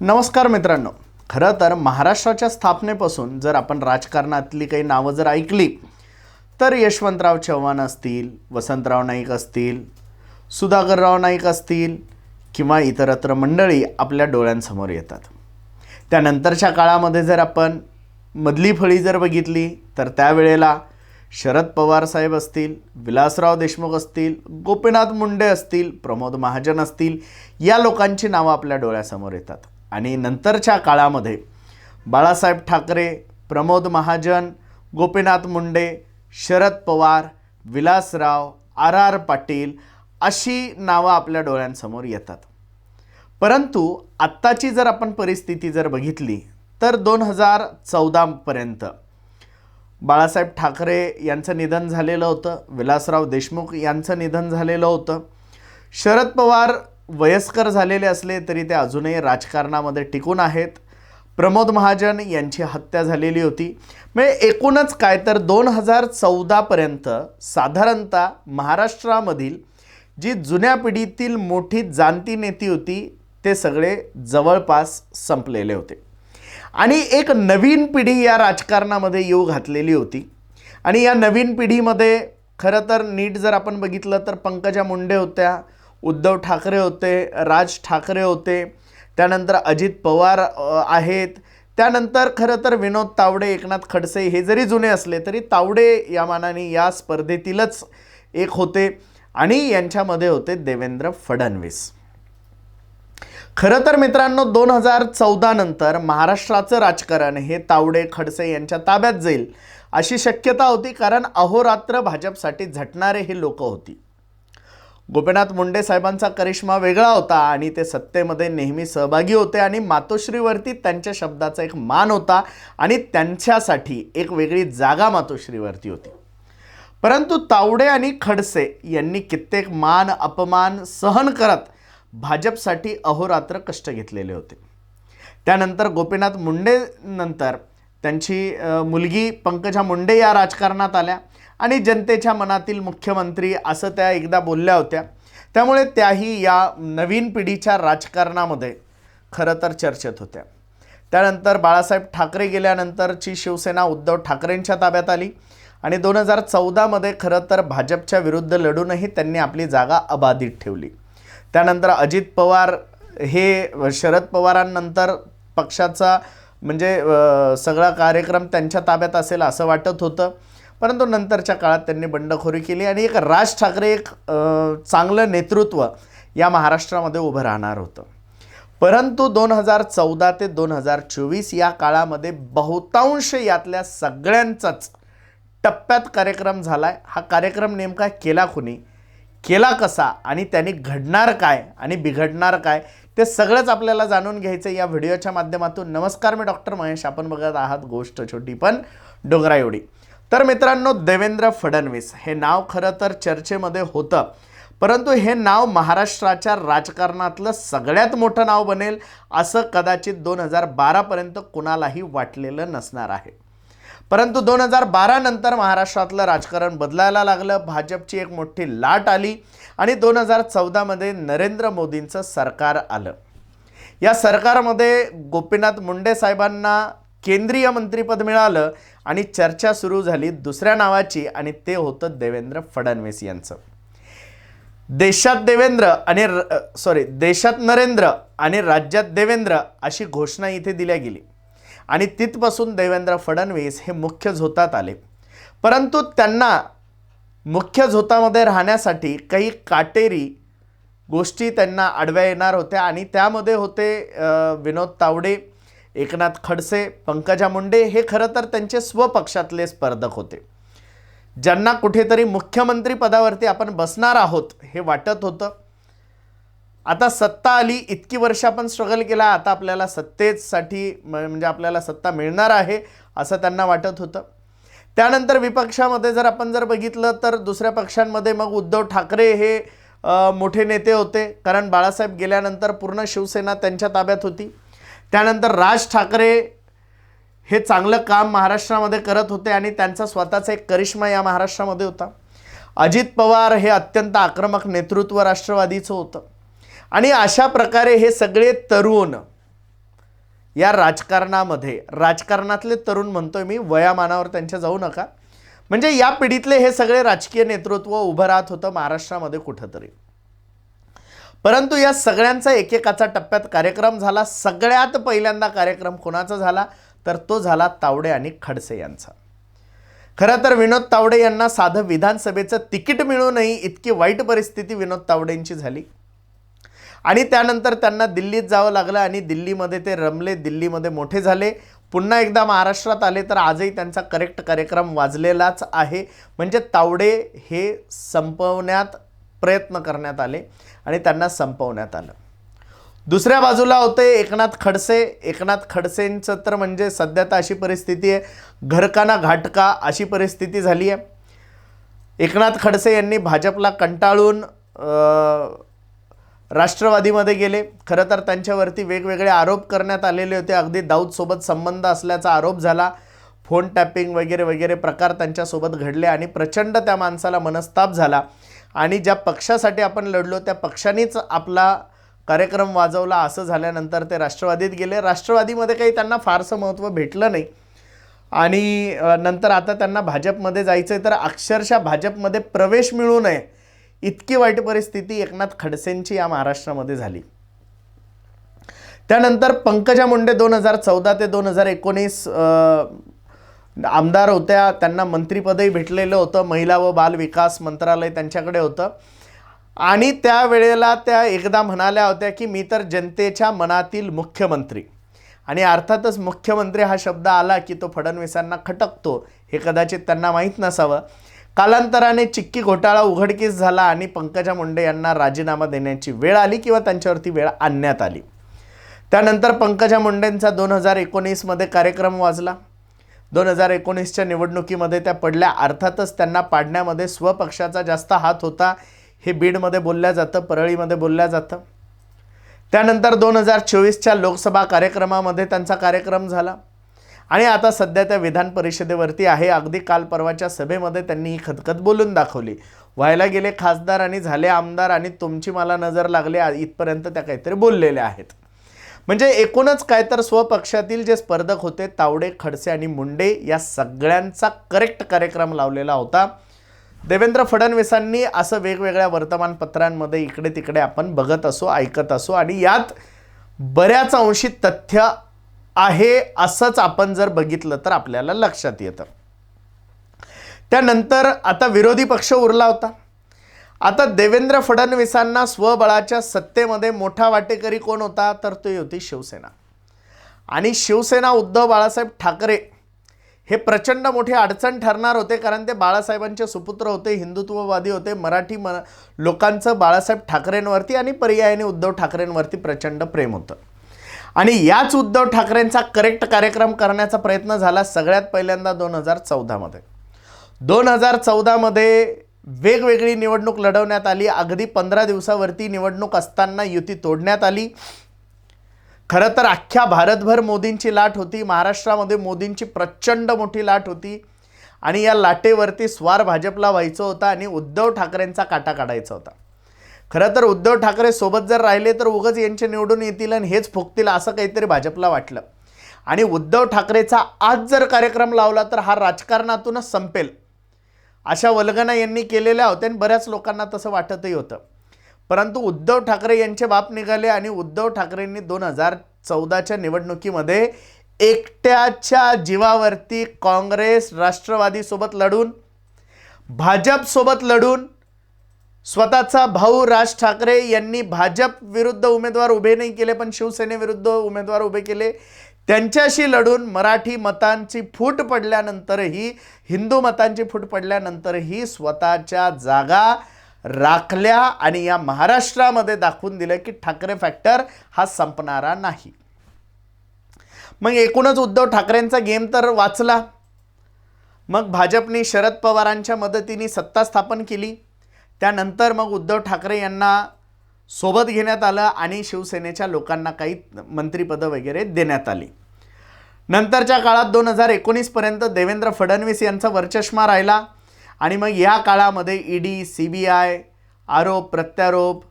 नमस्कार मित्रांनो. खरं तर महाराष्ट्राच्या स्थापनेपासून जर आपण राजकारणातली काही नावं जर ऐकली तर यशवंतराव चव्हाण असतील वसंतराव नाईक असतील सुधाकरराव नाईक असतील किंवा इतरत्र मंडळी आपल्या डोळ्यांसमोर येतात. त्यानंतरच्या काळामध्ये जर आपण मधली फळी जर बघितली तर त्यावेळेला शरद पवार साहेब असतील विलासराव देशमुख असतील गोपीनाथ मुंडे असतील प्रमोद महाजन असतील या लोकांची नावं आपल्या डोळ्यासमोर येतात. आणि नंतरच्या काळामध्ये बाळासाहेब ठाकरे प्रमोद महाजन गोपीनाथ मुंडे शरद पवार विलासराव आर आर पाटील अशी नावं आपल्या डोळ्यांसमोर येतात. परंतु आत्ताची जर आपण परिस्थिती जर बघितली तर दोन हजार चौदापर्यंत बाळासाहेब ठाकरे यांचं निधन झालेलं होतं विलासराव देशमुख यांचं निधन झालेलं होतं शरद पवार वयस्कर झालेले असले तरी ते अजूनही राजकारणामध्ये टिकून आहेत. प्रमोद महाजन यांची हत्या झालेली होती. म्हणजे एकूणच काय तर दोन हजार चौदापर्यंत साधारणतः महाराष्ट्रामधील जी जुन्या पिढीतील मोठी जाणती नेती होती ते सगळे जवळपास संपलेले होते. आणि एक नवीन पिढी या राजकारणामध्ये येऊ घातलेली होती. आणि या नवीन पिढीमध्ये खरं तर नीट जर आपण बघितलं तर पंकजा मुंडे होत्या उद्धव ठाकरे होते राज ठाकरे होते त्यानंतर अजित पवार आहेत. त्यानंतर खरं तर विनोद तावडे एकनाथ खडसे हे जरी जुने असले तरी तावडे या मानाने या स्पर्धेतीलच एक होते आणि यांच्यामध्ये होते देवेंद्र फडणवीस. खरं तर मित्रांनो दोन हजार चौदा नंतर महाराष्ट्राचं राजकारण हे तावडे खडसे यांच्या ताब्यात जाईल अशी शक्यता होती कारण अहोरात्र भाजपसाठी झटणारे हे लोक होती. गोपीनाथ मुंडे साहेबांचा करिश्मा वेगळा होता आणि ते सत्तेमध्ये नेहमी सहभागी होते आणि मातोश्रीवरती त्यांच्या शब्दाचा एक मान होता आणि त्यांच्यासाठी एक वेगळी जागा मातोश्रीवरती होती. परंतु तावडे आणि खडसे यांनी कित्येक मान अपमान सहन करत भाजपसाठी अहोरात्र कष्ट घेतलेले होते. त्यानंतर गोपीनाथ मुंडे नंतर त्यांची मुलगी पंकजा मुंडे या राजकारणात आल्या. आणि जनतेच्या मनातील मुख्यमंत्री असं त्या एकदा बोलल्या होत्या. त्यामुळे त्याही या नवीन पिढीच्या राजकारणामध्ये खरं तर चर्चेत होत्या. त्यानंतर बाळासाहेब ठाकरे गेल्यानंतरची शिवसेना उद्धव ठाकरेंच्या ताब्यात आली आणि दोन हजार चौदामध्ये खरं तर भाजपच्या विरुद्ध लढूनही त्यांनी आपली जागा अबाधित ठेवली. त्यानंतर अजित पवार हे शरद पवारांनंतर पक्षाचा म्हणजे सगळा कार्यक्रम त्यांच्या ताब्यात असेल असं वाटत होतं. परंतु नंतरच्या काळात त्यांनी बंडखोरी केली आणि एक राज ठाकरे एक चांगलं नेतृत्व या महाराष्ट्रामध्ये उभं राहणार होतं. परंतु दोन हजार चौदा ते दोन हजार चोवीस या काळामध्ये बहुतांश यातल्या सगळ्यांचाच टप्प्यात कार्यक्रम झाला आहे हा कार्यक्रम नेमका केला कुणी? केला कसा? आणि त्यांनी घडणार काय? आणि बिघडणार काय? ते सगळंच आपल्याला जाणून घ्यायचं या व्हिडिओच्या माध्यमातून. नमस्कार मी डॉक्टर महेश. आपण बघत आहात गोष्ट छोटी पण डोंगरा एवढी तर मित्रांनो देवेंद्र फडणवीस हे नाव खरं तर चर्चेमध्ये होतं परंतु हे नाव महाराष्ट्राच्या राजकारणातलं सगळ्यात मोठं नाव बनेल असं कदाचित दोन हजार बारापर्यंत कुणालाही वाटलेलं नसणार आहे. परंतु दोन हजार बारा नंतर महाराष्ट्रातलं राजकारण बदलायला लागलं भाजपची एक मोठी लाट आली आणि दोन हजार चौदामध्ये नरेंद्र मोदींचं सरकार आलं. या सरकारमध्ये गोपीनाथ मुंडे साहेबांना केंद्रीय मंत्रिपद मिळालं आणि चर्चा सुरू झाली दुसऱ्या नावाची आणि ते होतं देवेंद्र फडणवीस यांचं. देशात देवेंद्र आणि सॉरी देशात नरेंद्र आणि राज्यात देवेंद्र अशी घोषणा इथे दिल्या गेली. आणि तिथपासून देवेंद्र फडणवीस हे मुख्य झोतात आले. परंतु त्यांना मुख्य झोतामध्ये राहण्यासाठी काही काटेरी गोष्टी त्यांना आडव्या येणार होत्या आणि त्यामध्ये होते विनोद तावडे एकनाथ खडसे पंकजा मुंडे हे खरं तर त्यांचे स्वपक्षातले स्पर्धक होते. ज्यांना कुठेतरी मुख्यमंत्री पदावरती आपण बसणार आहोत हे वाटत होतं. आता सत्ता आली इतकी वर्ष आपण स्ट्रगल केला आता आपल्याला सत्तेसाठी म- म्हणजे आपल्याला सत्ता मिळणार आहे असं त्यांना वाटत होतं. त्यानंतर विपक्षामध्ये जर आपण जर बघितलं तर दुसऱ्या पक्षांमध्ये मग उद्धव ठाकरे हे मोठे नेते होते. कारण बाळासाहेब गेल्यानंतर पूर्ण शिवसेना त्यांच्या ताब्यात होती. त्यानंतर राज ठाकरे हे चांगलं काम महाराष्ट्रामध्ये करत होते आणि त्यांचा स्वतःचा एक करिश्मा या महाराष्ट्रामध्ये होता. अजित पवार हे अत्यंत आक्रमक नेतृत्व राष्ट्रवादीचं होतं. आणि अशा प्रकारे हे सगळे तरुण या राजकारणामध्ये राजकारणातले तरुण म्हणतोय मी वयामानावर त्यांच्या जाऊ नका. म्हणजे या पिढीतले हे सगळे राजकीय नेतृत्व उभं राहत होतं महाराष्ट्रामध्ये कुठंतरी. परंतु या सगळ्यांचा एकेकाचा टप्प्यात कार्यक्रम झाला. सगळ्यात पहिल्यांदा कार्यक्रम कोणाचा झाला? तर तो झाला तावडे आणि खडसे यांचा. खरं तर विनोद तावडे यांना साधं विधानसभेचं तिकीट मिळूनही इतकी वाईट परिस्थिती विनोद तावडेंची झाली. आणि त्यानंतर त्यांना दिल्लीत जावं लागलं आणि दिल्लीमध्ये ते रमले दिल्लीमध्ये मोठे झाले. पुन्हा एकदा महाराष्ट्रात आले तर आजही त्यांचा करेक्ट कार्यक्रम वाजलेलाच आहे. म्हणजे तावडे हे संपवण्यात प्रयत्न करण्यात आले. आणि त्यांना संपवण्यात आलं. दुसऱ्या बाजूला होते एकनाथ खडसे. एकनाथ खडसेंचं तर म्हणजे सध्या तर अशी परिस्थिती आहे. घरकाना घाटका अशी परिस्थिती झाली आहे. एकनाथ खडसे यांनी भाजपला कंटाळून राष्ट्रवादीमध्ये गेले. खरं तर त्यांच्यावरती वेगवेगळे आरोप करण्यात आलेले होते. अगदी दाऊदसोबत संबंध असल्याचा आरोप झाला. फोन टॅपिंग वगैरे वगैरे प्रकार त्यांच्यासोबत घडले आणि प्रचंड त्या माणसाला मनस्ताप झाला. आणि ज्या पक्षासाठी आपण लढलो त्या पक्षानेच आपला कार्यक्रम वाजवला. असं झाल्यानंतर ते राष्ट्रवादीत गेले. राष्ट्रवादीमध्ये काही त्यांना फारसं महत्त्व भेटलं नाही. आणि नंतर आता त्यांना भाजपमध्ये जायचं आहे तर अक्षरशः भाजपमध्ये प्रवेश मिळू नये इतकी वाईट परिस्थिती एकनाथ खडसेंची या महाराष्ट्रामध्ये झाली. त्यानंतर पंकजा मुंडे दोन हजार चौदा ते दोन हजार एकोणीस आमदार होत्या त्यांना मंत्रिपदही भेटलेलं होतं महिला व बाल विकास मंत्रालय त्यांच्याकडे होतं. आणि त्यावेळेला त्या एकदा म्हणाल्या होत्या की मी तर जनतेच्या मनातील मुख्यमंत्री. आणि अर्थातच मुख्यमंत्री हा शब्द आला की तो फडणवीसांना खटकतो हे कदाचित त्यांना माहीत नसावं. कालांतराने चिक्की घोटाळा उघडकीस झाला आणि पंकजा मुंडे यांना राजीनामा देण्याची वेळ आली किंवा त्यांच्यावरती वेळ आणण्यात आली. त्यानंतर पंकजा मुंडेंचा दोन हजार एकोणीसमध्ये कार्यक्रम वाजला. दोन हजार एकोणीसच्या निवडणुकीमध्ये त्या पडल्या. अर्थातच त्यांना पाडण्यामध्ये स्वपक्षाचा जास्त हात होता. हे बीडमध्ये बोलल्या जातं परळीमध्ये बोलल्या जातं. त्यानंतर दोन हजार चोवीसच्या लोकसभा कार्यक्रमामध्ये त्यांचा कार्यक्रम झाला. आणि आता सध्या त्या विधान परिषदेवरती आहे. अगदी काल परवाच्या सभेमध्ये त्यांनी ही खतखत बोलून दाखवली. व्हायला गेले खासदार आणि झाले आमदार आणि तुमची मला नजर लागली. इथपर्यंत त्या काहीतरी बोललेल्या आहेत. म्हणजे एकूणच काय तर स्वपक्षातील जे स्पर्धक होते तावडे खडसे आणि मुंडे या सगळ्यांचा करेक्ट कार्यक्रम लावलेला होता. देवेंद्र फडणवीसांनी असं वेगवेगळ्या वर्तमानपत्रांमध्ये इकडे तिकडे आपण बघत असो ऐकत असो आणि यात बऱ्याच अंशी तथ्य आहे असंच आपण जर बघितलं तर आपल्याला लक्षात येतं. त्यानंतर आता विरोधी पक्ष उरला होता. आता देवेंद्र फडणवीसांना स्वबळाच्या सत्तेमध्ये मोठा वाटेकरी कोण होता? तर ती होती शिवसेना. आणि शिवसेना उद्धव बाळासाहेब ठाकरे हे प्रचंड मोठी अडचण ठरणार होते कारण ते बाळासाहेबांचे सुपुत्र होते हिंदुत्ववादी होते मराठी म लोकांचं बाळासाहेब ठाकरेंवरती आणि पर्यायाने उद्धव ठाकरेंवरती प्रचंड प्रेम होतं. आणि याच उद्धव ठाकरेंचा करेक्ट कार्यक्रम करण्याचा प्रयत्न झाला सगळ्यात पहिल्यांदा दोन हजार चौदामध्ये दोन हजार चौदामध्ये वेगवेगळी निवडणूक लढवण्यात आली. अगदी पंधरा दिवसावरती निवडणूक असताना युती तोडण्यात आली. खरं तर अख्ख्या भारतभर मोदींची लाट होती. महाराष्ट्रामध्ये मोदींची प्रचंड मोठी लाट होती. आणि या लाटेवरती स्वार भाजपला व्हायचं होता आणि उद्धव ठाकरेंचा काटा काढायचा होता. खरं तर उद्धव ठाकरे सोबत जर राहिले तर उगच यांचे निवडून येतील आणि हेच फुकतील असं काहीतरी भाजपला वाटलं. आणि उद्धव ठाकरेचा आज जर कार्यक्रम लावला तर हा राजकारणातूनच संपेल. अशा वल्गना यांनी केलेल्या होत्या आणि बऱ्याच लोकांना तसं वाटतही होतं. परंतु उद्धव ठाकरे यांचे बाप निघाले आणि उद्धव ठाकरेंनी दोन हजार चौदाच्या निवडणुकीमध्ये एकट्याच्या जीवावरती काँग्रेस राष्ट्रवादीसोबत लढून भाजपसोबत लढून स्वतःचा भाऊ राज ठाकरे यांनी भाजप विरुद्ध उमेदवार उभे नाही केले पण शिवसेनेविरुद्ध उमेदवार उभे केले. त्यांच्याशी लढून मराठी मतांची फूट पडल्यानंतरही हिंदू मतांची फूट पडल्यानंतरही स्वतःच्या जागा राखल्या आणि या महाराष्ट्रामध्ये दाखवून दिलं की ठाकरे फॅक्टर हा संपणारा नाही. मग एकूणच उद्धव ठाकरेंचा गेम तर वाचला. मग भाजपने शरद पवारांच्या मदतीने सत्ता स्थापन केली. त्यानंतर मग उद्धव ठाकरे यांना सोबत घेण्यात आलं आणि शिवसेनेच्या लोकांना काही मंत्रिपदं वगैरे देण्यात आली. नंतरच्या काळात दोन हजार एकोणीसपर्यंत देवेंद्र फडणवीस यांचा वर्चष्मा राहिला आणि मग या काळामध्ये ईडी सी बी आय आरोप प्रत्यारोप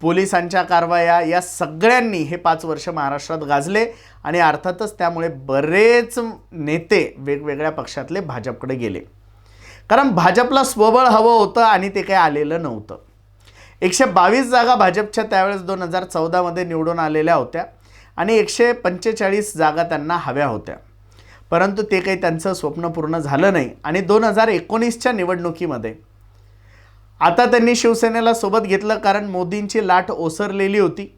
पोलिसांच्या कारवाया या सगळ्यांनी हे पाच वर्ष महाराष्ट्रात गाजले आणि अर्थातच त्यामुळे बरेच नेते वेगवेगळ्या पक्षातले भाजपकडे गेले. कारण भाजपला स्वबळ हवं होतं आणि ते काही आलेलं नव्हतं. एकशे बावीस जागा भाजपच्या त्यावेळेस दोन हजार चौदामध्ये निवडून आलेल्या होत्या आणि एकशे पंचेचाळीस जागा त्यांना हव्या होत्या. परंतु ते काही त्यांचं स्वप्न पूर्ण झालं नाही आणि दोन हजार एकोणीसच्या निवडणुकीमध्ये आता त्यांनी शिवसेनेला सोबत घेतलं कारण मोदींची लाट ओसरलेली होती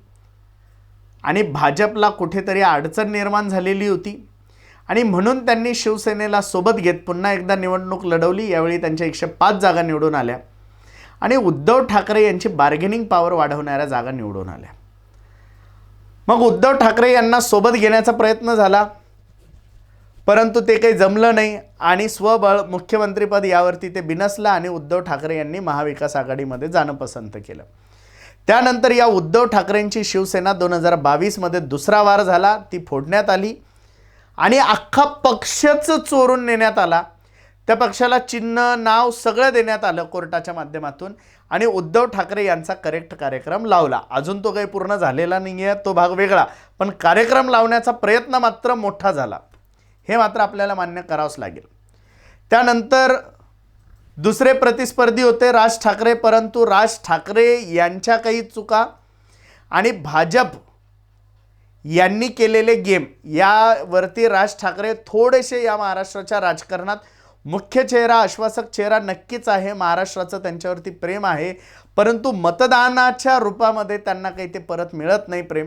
आणि भाजपला कुठेतरी अडचण निर्माण झालेली होती आणि म्हणून त्यांनी शिवसेनेला सोबत घेत पुन्हा एकदा निवडणूक लढवली. यावेळी त्यांच्या एकशे पाच जागा निवडून आल्या. आणि उद्धव ठाकरे यांची बार्गेनिंग पॉवर वाढवणाऱ्या जागा निवडून आल्या. मग उद्धव ठाकरे यांना सोबत घेण्याचा प्रयत्न झाला. परंतु ते काही जमलं नाही आणि स्वबळ मुख्यमंत्रीपद यावरती ते बिनसलं आणि उद्धव ठाकरे यांनी महाविकास आघाडीमध्ये जाणं पसंत केलं. त्यानंतर या उद्धव ठाकरेंची शिवसेना दोन हजार बावीसमध्ये दुसरा वार झाला ती फोडण्यात आली आणि अख्खा पक्षच चोरून नेण्यात आला. त्या पक्षाला चिन्ह नाव सगळं देण्यात आलं कोर्टाच्या माध्यमातून आणि उद्धव ठाकरे यांचा करेक्ट कार्यक्रम लावला. अजून तो काही पूर्ण झालेला नाही आहे तो भाग वेगळा. पण कार्यक्रम लावण्याचा प्रयत्न मात्र मोठा झाला. हे मात्र आपल्याला मान्य करावंच लागेल. त्यानंतर दुसरे प्रतिस्पर्धी होते राज ठाकरे परंतु राज ठाकरे यांच्या काही चुका आणि भाजप यांनी केलेले गेम यावरती राज ठाकरे थोडेसे या महाराष्ट्राच्या राजकारणात मुख्य चेहरा आश्वासक चेहरा नक्कीच आहे. महाराष्ट्राचं त्यांच्यावरती प्रेम आहे. परंतु मतदानाच्या रूपामध्ये त्यांना काही ते परत मिळत नाही प्रेम.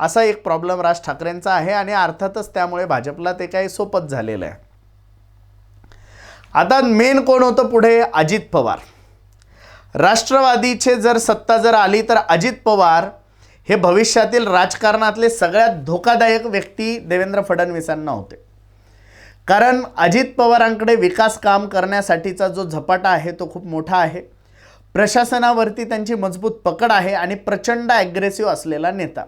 असा एक प्रॉब्लेम राज ठाकरेंचा आहे आणि अर्थातच त्यामुळे भाजपला ते काही सोपत झालेलं आहे. आता मेन कोण होतं पुढे? अजित पवार. राष्ट्रवादीचे जर सत्ता जर आली तर अजित पवार हे भविष्यातील राजकारणातले सगळ्यात धोकादायक व्यक्ती देवेंद्र फडणवीसांना होते. कारण अजित पवारांकडे विकास काम करण्यासाठीचा जो झपाटा आहे तो खूप मोठा आहे. प्रशासनावरती त्यांची मजबूत पकड आहे आणि प्रचंड ॲग्रेसिव्ह असलेला नेता.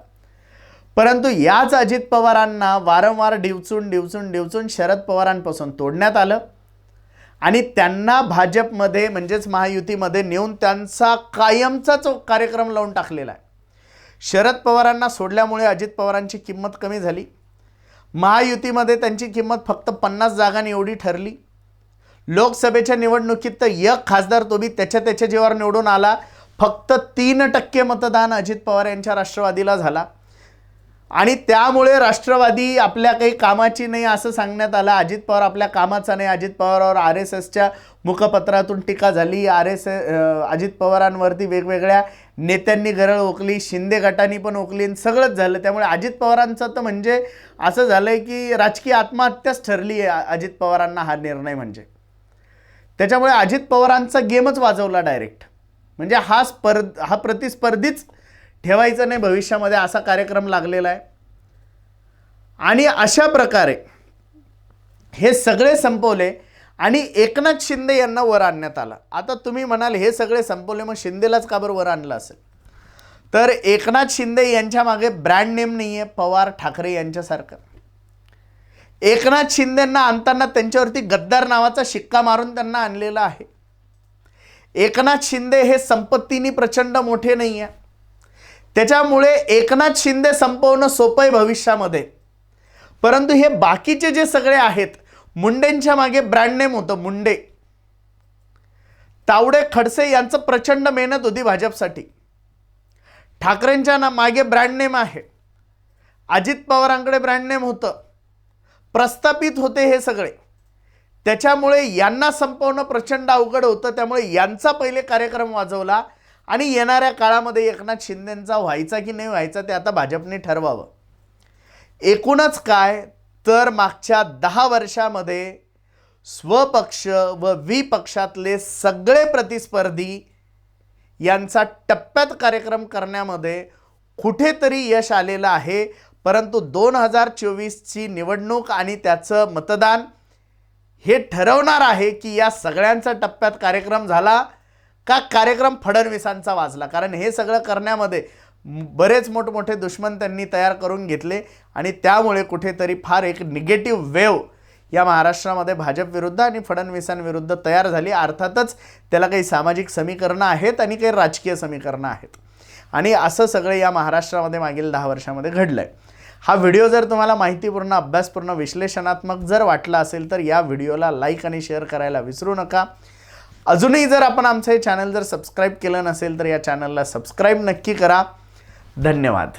परंतु याच अजित पवारांना वारंवार डिवचून डिवचून डिवचून शरद पवारांपासून तोडण्यात आलं. आणि त्यांना भाजपमध्ये म्हणजेच महायुतीमध्ये नेऊन त्यांचा कायमचाच कार्यक्रम लावून टाकलेला आहे. शरद पवारांना सोडल्यामुळे अजित पवारांची किंमत कमी झाली. महायुतीमध्ये त्यांची किंमत फक्त पन्नास जागांनी एवढी ठरली. लोकसभेच्या निवडणुकीत तर एक खासदार तो बी त्याच्या त्याच्या जीवावर निवडून आला. फक्त तीन टक्के मतदान अजित पवार यांच्या राष्ट्रवादीला झाला. आणि त्यामुळे राष्ट्रवादी आपल्या काही कामाची नाही असं सांगण्यात आलं. अजित पवार आपल्या कामाचा नाही. अजित पवारावर आर एस एसच्या मुखपत्रातून टीका झाली. आर एस अजित पवारांवरती वेगवेगळ्या नेत्यांनी गरळ ओकली. शिंदे गटांनी पण ओकली आणि सगळंच झालं. त्यामुळे अजित पवारांचं तर म्हणजे असं झालं आहे की राजकीय आत्महत्याच ठरली आहे. अजित पवारांना हा निर्णय म्हणजे. त्याच्यामुळे अजित पवारांचा गेमच वाजवला डायरेक्ट म्हणजे हा स्पर्ध हा प्रतिस्पर्धीच ठेवायचं नाही भविष्यामध्ये असा कार्यक्रम लागलेला आहे. आणि अशा प्रकारे हे सगळे संपवले आणि एकनाथ शिंदे यांना वर आणण्यात आलं. आता तुम्ही म्हणाल हे सगळे संपवले मग शिंदेलाच का बरं वर आणलं असेल? तर एकनाथ शिंदे यांच्या मागे ब्रँड नेम नाही आहे पवार ठाकरे यांच्यासारखं. एकनाथ शिंदेंना आणताना त्यांच्यावरती गद्दार नावाचा शिक्का मारून त्यांना आणलेला आहे. एकनाथ शिंदे हे संपत्तीनी प्रचंड मोठे नाही आहे त्याच्यामुळे एकनाथ शिंदे संपवणं सोपं आहे भविष्यामध्ये. परंतु हे बाकीचे जे सगळे आहेत मुंडेंच्या मागे ब्रँड नेम होतं मुंडे. तावडे खडसे यांचं प्रचंड मेहनत होती भाजपसाठी. ठाकरेंच्या ना मागे ब्रँड नेम आहे. अजित पवारांकडे ब्रँड नेम होतं. प्रस्थापित होते हे सगळे. त्याच्यामुळे यांना संपवणं प्रचंड अवघड होतं त्यामुळे यांचा पहिले कार्यक्रम वाजवला आणि येणाऱ्या काळामध्ये एकनाथ शिंदेंचा व्हायचा की नाही व्हायचा ते आता भाजपने ठरवावं. एकूणच काय? तर मागच्या दहा वर्षामध्ये स्वपक्ष व विपक्षातले सगळे प्रतिस्पर्धी यांचा टप्प्यात कार्यक्रम करण्यामध्ये कुठेतरी यश आलेलं आहे. परंतु दोन हजार चोवीसची निवडणूक आणि त्याचं मतदान हे ठरवणार आहे की या सगळ्यांचा टप्प्यात कार्यक्रम झाला. का कार्यक्रम फडणवीसांचा वाजला? कारण हे सगळं करण्यामध्ये बरेच मोठमोठे दुश्मन त्यांनी तयार करून घेतले आणि त्यामुळे कुठेतरी फार एक निगेटिव्ह वेव या महाराष्ट्रामध्ये भाजप विरुद्ध आणि फडणवीसांविरुद्ध तयार झाली. अर्थातच त्याला काही सामाजिक समीकरणं आहेत आणि काही राजकीय समीकरणं आहेत. आणि असं सगळं या महाराष्ट्रामध्ये मागील दहा वर्षामध्ये घडलं आहे हा व्हिडिओ जर तुम्हाला माहितीपूर्ण अभ्यासपूर्ण विश्लेषणात्मक जर वाटला असेल तर या व्हिडिओला लाईक आणि शेअर करायला विसरू नका. अजूनही जर आपण आमचं हे चॅनल जर सबस्क्राईब केलं नसेल तर या चॅनलला सबस्क्राईब नक्की करा. धन्यवाद.